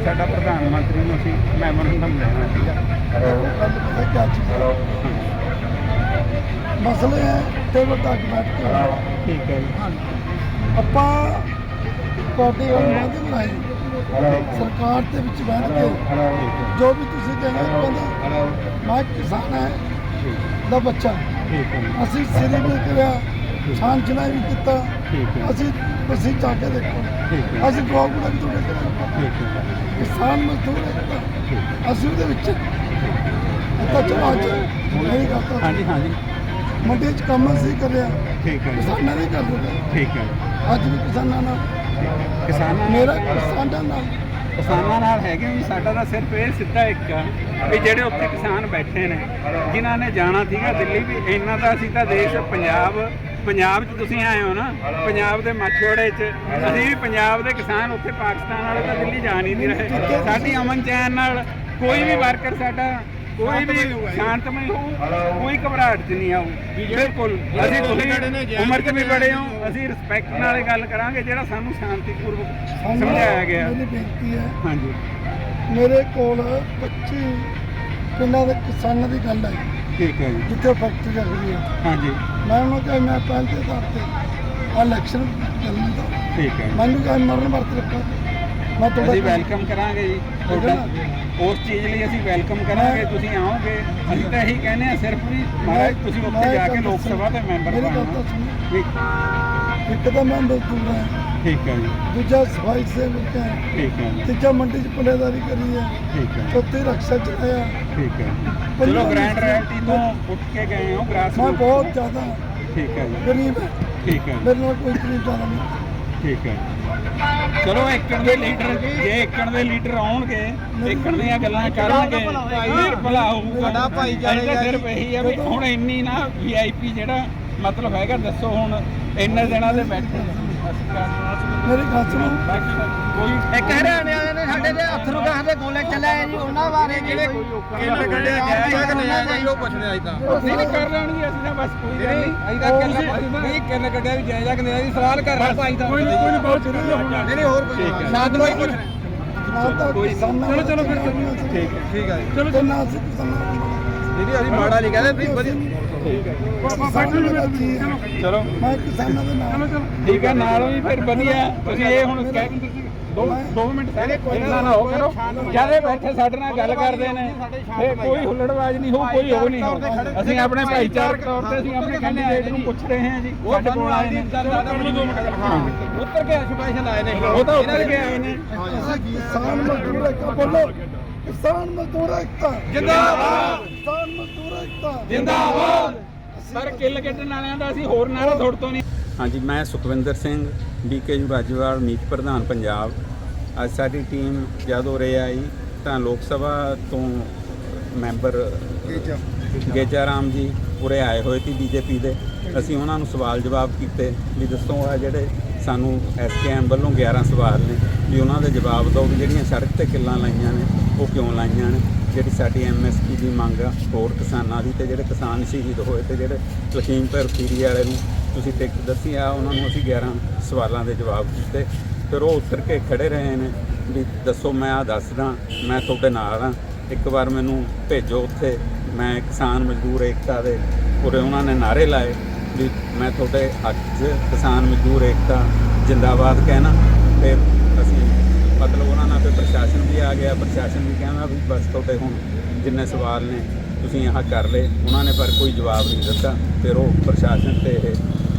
ਕਰਕੇ ਸਾਡਾ ਪ੍ਰਧਾਨ ਮੰਤਰੀ ਨੂੰ ਅਸੀਂ ਮੈਮੋਰੰਡਮ ਲੈਣਾ ਸੀਗਾ ਮਸਲੇ ਟੇਬਲ ਤੱਕ ਬੈਠ ਕੇ ਠੀਕ ਹੈ ਆਪਾਂ ਤੁਹਾਡੇ ਅਨੁਵਾਦ ਬਣਾਈ ਸਰਕਾਰ ਦੇ ਵਿੱਚ ਬੈਠ ਕੇ ਜੋ ਵੀ ਤੁਸੀਂ ਕਹਿੰਦਾ ਮੈਂ ਕਿਸਾਨ ਹੈ ਦਾ ਬੱਚਾ। ਅਸੀਂ ਸਿਰੀ ਵੀ ਕਰਿਆ ਚਨਾਈ ਵੀ ਕੀਤਾ। ਠੀਕ ਹੈ। ਅਸੀਂ ਤੁਸੀਂ ਜਾ ਕੇ ਦੇਖੋ। ਠੀਕ ਹੈ। ਅਸੀਂ ਗੁਲਾ ਵੀ ਤੁਹਾਡੇ ਕਰਾਂਗੇ ਠੀਕ ਹੈ। ਕਿਸਾਨ ਮਜ਼ਦੂਰ ਏਕਤਾ ਅਸੀਂ ਉਹਦੇ ਵਿੱਚ ਇੱਦਾਂ ਚਲਾ ਚ ਨਹੀਂ ਕਰਤਾ ਹਾਂਜੀ ਹਾਂਜੀ। ਮੰਡੀ ਚ ਕੰਮ ਅਸੀਂ ਕਰਿਆ। ਠੀਕ ਹੈ। ਕਿਸਾਨਾਂ ਨੇ ਕਰ ਦਿੱਤਾ। ਠੀਕ ਹੈ। ਅੱਜ ਵੀ ਕਿਸਾਨਾਂ ਨਾਲ। ਕਿਸਾਨਾਂ ਮੇਰਾ ਕਿਸਾਨਾਂ ਨਾਲ। ਕਿਸਾਨਾਂ ਨਾਲ ਹੈਗੇ ਵੀ ਸਾਡਾ ਤਾਂ ਸਿਰਫ ਇਹ ਸਿੱਧਾ ਇੱਕ ਆ ਵੀ ਜਿਹੜੇ ਉੱਥੇ ਕਿਸਾਨ ਬੈਠੇ ਨੇ ਜਿਨ੍ਹਾਂ ਨੇ ਜਾਣਾ ਸੀਗਾ ਦਿੱਲੀ ਵੀ ਇਹਨਾਂ ਦਾ ਅਸੀਂ ਤਾਂ ਦੇਸ਼ ਪੰਜਾਬ ਪੰਜਾਬ 'ਚ ਤੁਸੀਂ ਆਏ ਹੋ ਨਾ ਪੰਜਾਬ ਦੇ ਮੱਛਵਾੜੇ 'ਚ ਅਸੀਂ ਵੀ ਪੰਜਾਬ ਦੇ ਕਿਸਾਨ ਉੱਥੇ ਪਾਕਿਸਤਾਨ ਵਾਲੇ ਤਾਂ ਦਿੱਲੀ ਜਾ ਨਹੀਂ ਰਹੇ। ਸਾਡੀ ਅਮਨ ਚੈਨ ਨਾਲ ਕੋਈ ਵੀ ਵਰਕਰ ਸਾਡਾ ਕੋਈ ਵੀ ਸ਼ਾਂਤਮਈ ਹੋ ਕੋਈ ਘਬਰਾਹਟ 'ਚ ਨਹੀਂ ਆਊ। ਬਿਲਕੁਲ ਅਸੀਂ ਤੁਸੀਂ ਉਮਰ 'ਚ ਵੀ ਬੜੇ ਹੋ ਅਸੀਂ ਰਿਸਪੈਕਟ ਨਾਲ ਇਹ ਗੱਲ ਕਰਾਂਗੇ ਜਿਹੜਾ ਸਾਨੂੰ ਸ਼ਾਂਤੀਪੂਰਵਕ ਸਮਝਾਇਆ ਗਿਆ। ਮੇਰੀ ਬੇਨਤੀ ਹੈ ਹਾਂਜੀ। ਮੇਰੇ ਕੋਲ 25 ਪਿੰਡਾਂ ਦੇ ਕਿਸਾਨਾਂ ਦੀ ਗੱਲ ਹੈ ਠੀਕ ਹੈ ਜੀ। ਜਿੱਥੇ ਫੈਕਟਰੀ ਲੱਗਦੀ ਹੈ। ਹਾਂਜੀ। ਮੈਂ ਉਹਨਾਂ ਕਿਹਾ ਮੈਂ ਪਹਿਲ ਆਧਾਰ ਤੇ ਇਲੈਕਸ਼ਨ ਚੱਲਣ ਦਾ। ਠੀਕ ਹੈ। ਮੈਨੂੰ ਕਹਾਂ ਮਰਨ ਵਰਤ ਰੱਖਾ। ਮੈਂ ਤੁਹਾਡਾ ਅਸੀਂ ਵੈਲਕਮ ਕਰਾਂਗੇ ਜੀ। ਤੁਹਾਡਾ ਉਸ ਚੀਜ਼ ਲਈ ਅਸੀਂ ਵੈਲਕਮ ਕਰਾਂਗੇ। ਤੁਸੀਂ ਆਓਗੇ। ਅਸੀਂ ਤਾਂ ਇਹੀ ਕਹਿੰਦੇ ਆ ਸਿਰਫ ਵੀ ਮਹਾਰਾਜ ਤੁਸੀਂ ਉੱਥੇ ਜਾ ਕੇ ਲੋਕ ਸਭਾ ਦੇ ਮੈਂਬਰ ਮੇਰੀ ਗੱਲ ਤਾਂ ਬਣੋ ਸੁਣੋ। ਵੀ ਇੱਕ ਤਾਂ ਮੈਂ ਮਜ਼ਦੂਰ ਹਾਂ ਠੀਕ ਹੈ ਜੀ। ਦੂਜਾ ਸਫ਼ਾਈ ਸੇਵਕ ਹੈ। ਠੀਕ ਹੈ ਜੀ। ਤੀਜਾ ਮੰਡੀ 'ਚ ਪਲੇਦਾਰੀ ਕਰੀ ਹੈ। ਠੀਕ ਹੈ ਚੌਥੀ ਰਕਸ਼ਾ ਚਲਾਇਆ ਠੀਕ ਹੈ ਚਲੋ ਗ੍ਰੈਂਡ ਰੈਲਿਟੀ ਤੋਂ ਉੱਠ ਕੇ ਗਏ ਹੋ ਗ੍ਰਾਸ ਮੈਂ ਬਹੁਤ ਜ਼ਿਆਦਾ ਠੀਕ ਹੈ ਜੀ। ਗਰੀਬ ਹੈ। ਠੀਕ ਹੈ ਮੇਰੇ ਨਾਲ ਕੋਈ ਗਰੀਬ ਜ਼ਿਆਦਾ ਨਹੀਂ। ਠੀਕ ਹੈ ਚਲੋ ਏਕੜ ਦੇ ਲੀਡਰ ਜੇ ਏਕੜ ਦੇ ਲੀਡਰ ਆਉਣਗੇ ਏਕੜ ਦੀਆਂ ਗੱਲਾਂ ਕਰਨਗੇ ਫਿਰ ਭਲਾ ਹੋਊਗਾ। ਸਾਡਾ ਭਾਈਚਾਰੇ ਸਿਰਫ ਇਹੀ ਆ ਵੀ ਹੁਣ ਇੰਨੀ ਨਾ ਵੀਆਈਪੀ ਜਿਹੜਾ ਮਤਲਬ ਹੈਗਾ ਦੱਸੋ ਹੁਣ ਇੰਨੇ ਦਿਨਾਂ ਦੇ ਬੈਠੇ ਮੇਰੀ ਗੱਲ ਸੁਣੋ। ਕੋਈ ਇੱਕ ਹਰਿਆਣੇ ਵਾਲੇ ਨੇ ਸਾਡੇ ਦੇ ਅਥਰੂ ਗਾਹ ਦੇ ਗੋਲੇ ਚੱਲਾਏ ਜੀ ਉਹਨਾਂ ਬਾਰੇ ਜਿਹੜੇ ਕਿੰਨੇ ਕੱਢਿਆ ਜਾਇਜ਼ ਕਿ ਨਹੀਂ ਜਾਇਜ਼ ਉਹ ਪੁੱਛਦੇ ਅੱਜ ਤਾਂ। ਨਹੀਂ ਨਹੀਂ ਕਰ ਲੈਣਗੇ ਅਸੀਂ ਤਾਂ ਬਸ ਕੋਈ ਗੱਲ ਨਹੀਂ ਅਸੀਂ ਤਾਂ ਕਿੰਨੇ ਨਹੀਂ ਕਿੰਨੇ ਕੱਢਿਆ ਵੀ ਜਾਇਜ਼ ਕਿ ਨਹੀਂ ਜੀ ਸਵਾਲ ਕਰ ਰਿਹਾ ਭਾਈ ਦਾ ਕੋਈ ਨਹੀਂ ਕੋਈ ਬਹੁਤ ਜ਼ਰੂਰੀ ਹੈ ਨਹੀਂ ਨਹੀਂ ਹੋਰ ਕੋਈ ਪੁੱਛ ਰਹੇ ਨਾ ਕੋਈ- ਕਿਸਾਨਾਂ ਚਲੋ, ਚਲੋ, ਫਿਰ। ਠੀਕ ਹੈ ਠੀਕ ਹੈ। ਜੀ ਚਲੋ। ਨਾ ਅਸੀਂ ਕਿਸਾਨਾਂ ਨਹੀਂ ਨਹੀਂ ਅਸੀਂ ਮਾੜਾ ਨਹੀਂ ਕਹਿੰਦੇ ਤੁਸੀਂ ਵਧੀਆ। ਠੀਕ ਹੈ ਕਿਸਾਨਾਂ ਦੇ ਵਿੱਚ ਹੀ ਹਾਂ। ਚਲੋ। ਮੈਂ ਕਿਸਾਨਾਂ ਦੇ ਨਾਲ ਠੀਕ ਹੈ ਨਾਲੋਂ ਵੀ ਫਿਰ ਵਧੀਆ। ਤੁਸੀਂ ਇਹ ਹੁਣ ਕਹਿ ਦੋ ਦੋ ਮਿੰਟ ਸਾਰੇ ਕੋਈ ਨਾ ਨਾ ਹੋ ਕਰੋ। ਜਿਆਦੇ ਬੈਠੇ ਸਾਡੇ ਨਾਲ ਗੱਲ ਕਰਦੇ ਨੇ। ਫੇ ਕੋਈ ਹੁੱਲੜਬਾਜ਼ ਨਹੀਂ ਹੋ ਕੋਈ ਹੋ ਨਹੀਂ। ਹੋ ਅਸੀਂ ਆਪਣੇ ਭਾਈਚਾਰਕ ਤੌਰ ਤੇ ਅਸੀਂ ਆਪਣੇ ਕੈਂਡੀਡੇਟ ਨੂੰ ਪੁੱਛ ਰਹੇ ਹਾਂ ਜੀ। ਸਾਡੇ ਕੋਲ ਆਏ ਨੇ। ਉੱਤਰ ਕੇ ਸਪੈਸ਼ਲ ਆਏ ਨੇ। ਉਹ ਤਾਂ ਉੱਤਰ ਕੇ ਆਏ ਨੇ। ਅਸੀਂ ਕਿਸਾਨ ਮਜ਼ਦੂਰ ਏਕਤਾ ਬੋਲੋ। ਕਿਸਾਨ ਮਜ਼ਦੂਰ ਏਕਤਾ। ਜਿੰਦਾਬਾਦ। ਜਿੰਦਾਬਾਦ। ਸਰ ਕਿੱਲ ਕੱਢਣ ਵਾਲਿਆਂ ਦਾ ਅਸੀਂ ਹੋਰ ਨਾਰਾ ਥੋੜ ਤੋਂ ਨਹੀਂ। ਹਾਂਜੀ ਮੈਂ ਸੁਖਵਿੰਦਰ ਸਿੰਘ ਬੀਕੇ ਰਾਜਵਾਲ ਮੀਤ ਪ੍ਰਧਾਨ ਪੰਜਾਬ। ਅੱਜ ਸਾਡੀ ਟੀਮ ਜਦੋਂ ਰੇ ਆਈ ਤਾਂ ਲੋਕ ਸਭਾ ਤੋਂ ਮੈਂਬਰ ਗੇਜਾ। ਰਾਮ ਜੀ ਉਰੇ ਆਏ ਹੋਏ ਸੀ ਬੀਜੇਪੀ ਦੇ। ਅਸੀਂ ਉਹਨਾਂ ਨੂੰ ਸਵਾਲ ਜਵਾਬ ਕੀਤੇ ਵੀ ਦੱਸੋ ਆ ਜਿਹੜੇ ਸਾਨੂੰ ਐਸਕੇਐਮ ਵੱਲੋਂ 11 ਸਵਾਲ ਨੇ ਵੀ ਉਹਨਾਂ ਦੇ ਜਵਾਬ ਦਿਓ ਵੀ ਜਿਹੜੀਆਂ ਸੜਕ ਤੇ ਕਿੱਲਾਂ ਲਾਈਆਂ ਨੇ ਉਹ ਕਿਉਂ ਲਾਈਆਂ ਨੇ? ਜਿਹੜੀ ਸਾਡੀ ਐਮਐਸਪੀ ਦੀ ਮੰਗ ਆ, ਹੋਰ ਕਿਸਾਨਾਂ ਦੀ ਤੇ ਜਿਹੜੇ ਕਿਸਾਨ ਸ਼ਹੀਦ ਹੋਏ ਤੇ ਜਿਹੜੇ ਲਖੀਮਪੁਰ ਖੀਰੀ ਵਾਲੇ ਨੂੰ ਤੁਸੀਂ ਟਿਕਟ ਦੱਸੀ ਆ, ਉਹਨਾਂ ਨੂੰ ਅਸੀਂ 11 ਸਵਾਲਾਂ ਦੇ ਜਵਾਬ ਦਿੱਤੇ। ਫਿਰ ਉਹ ਉੱਤਰ ਕੇ ਖੜੇ ਰਹੇ ਨੇ ਵੀ ਦੱਸੋ, ਮੈਂ ਆ ਦੱਸਦਾ, ਮੈਂ ਤੁਹਾਡੇ ਨਾਲ ਆ। ਇੱਕ ਵਾਰ ਮੈਨੂੰ ਭੇਜੋ ਉੱਥੇ, ਮੈਂ ਕਿਸਾਨ ਮਜ਼ਦੂਰ ਏਕਤਾ ਦੇ ਉਰੇ ਉਹਨਾਂ ਨੇ ਨਾਰੇ ਲਾਏ ਵੀ ਮੈਂ ਤੁਹਾਡੇ ਹੱਕ 'ਚ ਕਿਸਾਨ ਮਜ਼ਦੂਰ ਏਕਤਾ ਜਿੰਦਾਬਾਦ ਕਹਿਣਾ। ਫਿਰ ਅਸੀਂ ਮਤਲਬ ਉਹਨਾਂ ਨਾਲ ਫਿਰ ਪ੍ਰਸ਼ਾਸਨ ਵੀ ਆ ਗਿਆ ਪ੍ਰਸ਼ਾਸਨ ਵੀ ਕਹਿੰਦਾ ਵੀ ਬਸ ਤੁਹਾਡੇ ਹੁਣ ਜਿੰਨੇ ਸਵਾਲ ਨੇ ਤੁਸੀਂ ਆਹ ਕਰ ਲਏ। ਉਹਨਾਂ ਨੇ ਪਰ ਕੋਈ ਜਵਾਬ ਨਹੀਂ ਦਿੱਤਾ। ਫਿਰ ਉਹ ਪ੍ਰਸ਼ਾਸਨ ਤੇ ਇਹ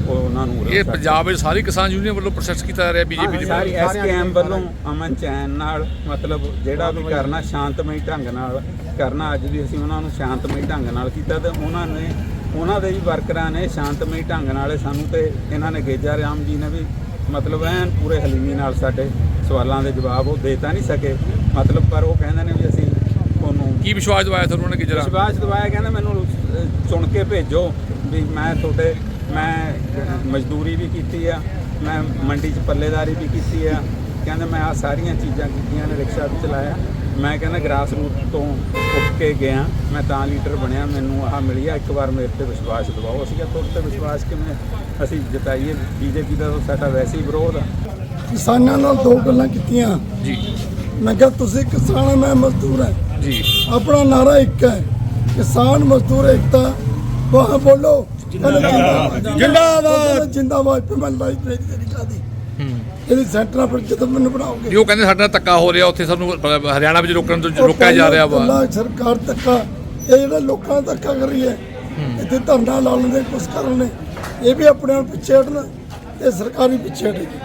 ਉਹ ਉਹਨਾਂ ਨੂੰ ਇਹ ਪੰਜਾਬ ਵਿੱਚ ਸਾਰੀ ਕਿਸਾਨ ਯੂਨੀਅਨ ਵੱਲੋਂ ਪ੍ਰੋਸੈਸ ਕੀਤਾ ਜਾ ਰਿਹਾ ਬੀਜੇਪੀ ਦੀ ਸਾਰੀ ਐਸਕੇਐਮ ਵੱਲੋਂ ਅਮਨ ਚੈਨ ਨਾਲ ਮਤਲਬ ਜਿਹੜਾ ਵੀ ਕਰਨਾ ਸ਼ਾਂਤਮਈ ਢੰਗ ਨਾਲ ਕਰਨਾ ਅੱਜ ਵੀ ਅਸੀਂ ਉਹਨਾਂ ਨੂੰ ਸ਼ਾਂਤਮਈ ਢੰਗ ਨਾਲ ਕੀਤਾ ਤੇ ਉਹਨਾਂ ਨੇ ਉਹਨਾਂ ਦੇ ਵੀ ਵਰਕਰਾਂ ਨੇ ਸ਼ਾਂਤਮਈ ਢੰਗ ਨਾਲ ਸਾਨੂੰ ਤੇ ਇਹਨਾਂ ਨੇ ਗੇਜਾ ਰਾਮ ਜੀ ਨੇ ਵੀ ਮਤਲਬ ਐਨ ਪੂਰੇ ਹਲੀਮੀ ਨਾਲ ਸਾਡੇ ਸਵਾਲਾਂ ਦੇ ਜਵਾਬ ਉਹ ਦੇ ਤਾਂ ਨਹੀਂ ਸਕੇ। ਮਤਲਬ ਪਰ ਉਹ ਕਹਿੰਦੇ ਨੇ ਵੀ ਅਸੀਂ ਤੁਹਾਨੂੰ ਕੀ ਵਿਸ਼ਵਾਸ ਦਵਾਇਆ ਤੁਹਾਨੂੰ ਉਹਨਾਂ ਨੇ ਕਿ ਜਰਾ? ਵਿਸ਼ਵਾਸ ਦਵਾਇਆ ਕਹਿੰਦਾ ਮੈਨੂੰ ਚੁਣ ਕੇ ਭੇਜੋ ਵੀ ਮੈਂ ਤੁਹਾਡੇ ਮੈਂ ਮਜ਼ਦੂਰੀ ਵੀ ਕੀਤੀ ਆ ਮੈਂ ਮੰਡੀ 'ਚ ਪੱਲੇਦਾਰੀ ਵੀ ਕੀਤੀ ਆ। ਕਹਿੰਦਾ ਮੈਂ ਆ ਸਾਰੀਆਂ ਚੀਜ਼ਾਂ ਕੀਤੀਆਂ ਨੇ ਰਿਕਸ਼ਾ ਵੀ ਚਲਾਇਆ। ਮੈਂ ਕਹਿੰਦਾ ਗ੍ਰਾਸ ਰੂਟ ਤੋਂ ਉੱਠ ਕੇ ਗਿਆ ਮੈਂ ਤਾਂ ਲੀਡਰ ਬਣਿਆ ਮੈਨੂੰ ਆਹ ਮਿਲੀ ਆ। ਇੱਕ ਵਾਰ ਮੇਰੇ ਤੇ ਵਿਸ਼ਵਾਸ ਦਿਵਾਓ। ਅਸੀਂ ਕਿਹਾ ਤੁਹਾਡੇ ਤੇ ਵਿਸ਼ਵਾਸ ਕਿਵੇਂ ਅਸੀਂ ਜਤਾਈਏ। ਬੀਜੇਪੀ ਦਾ ਸਾਡਾ ਵੈਸੇ ਹੀ ਵਿਰੋਧ ਆ। ਕਿਸਾਨਾਂ ਨਾਲ ਦੋ ਗੱਲਾਂ ਕੀਤੀਆਂ। ਜੀ। ਮੈਂ ਕਿਹਾ ਤੁਸੀਂ ਕਿਸਾਨ ਹੈ ਮੈਂ ਮਜ਼ਦੂਰ ਹਾਂ ਜੀ। ਆਪਣਾ ਨਾਰਾ ਇੱਕ ਹੈ ਕਿਸਾਨ ਮਜ਼ਦੂਰ ਏਕਤਾ। ਵਾਹ ਬੋਲੋ। ਜਿੰਦਾਬਾਦ। ਜਿੰਦਾਬਾਦ। ਤੇ ਮੈਂ ਲਾਈਟ ਨਹੀਂ ਤੇਰੀ ਕਾਦੀ ਇਹਦੀ ਸੈਂਟਰਾਂ ਪਰ ਜਦੋਂ ਮੈਨੂੰ ਬਣਾਓਗੇ। ਉਹ ਕਹਿੰਦੇ ਸਾਡੇ ਧੱਕਾ ਹੋ ਰਿਹਾ ਉੱਥੇ ਸਾਨੂੰ ਹਰਿਆਣਾ ਵਿੱਚ ਰੋਕਣ ਤੋਂ ਰੋਕਿਆ ਜਾ ਰਿਹਾ ਵਾ। ਸਰਕਾਰ ਧੱਕਾ ਇਹ ਜਿਹੜਾ ਲੋਕਾਂ ਦਾ ਧੱਕਾ ਕਰ ਰਹੀ ਹੈ ਇੱਥੇ ਧਰਨਾ ਲਾ ਲੈਂਦੇ ਕੁਛ ਕਰਨ ਨੇ। ਇਹ ਵੀ ਆਪਣੇ ਆਪ ਪਿੱਛੇ ਹਟਣ ਤੇ ਸਰਕਾਰ ਪਿੱਛੇ ਹਟੇਗੀ।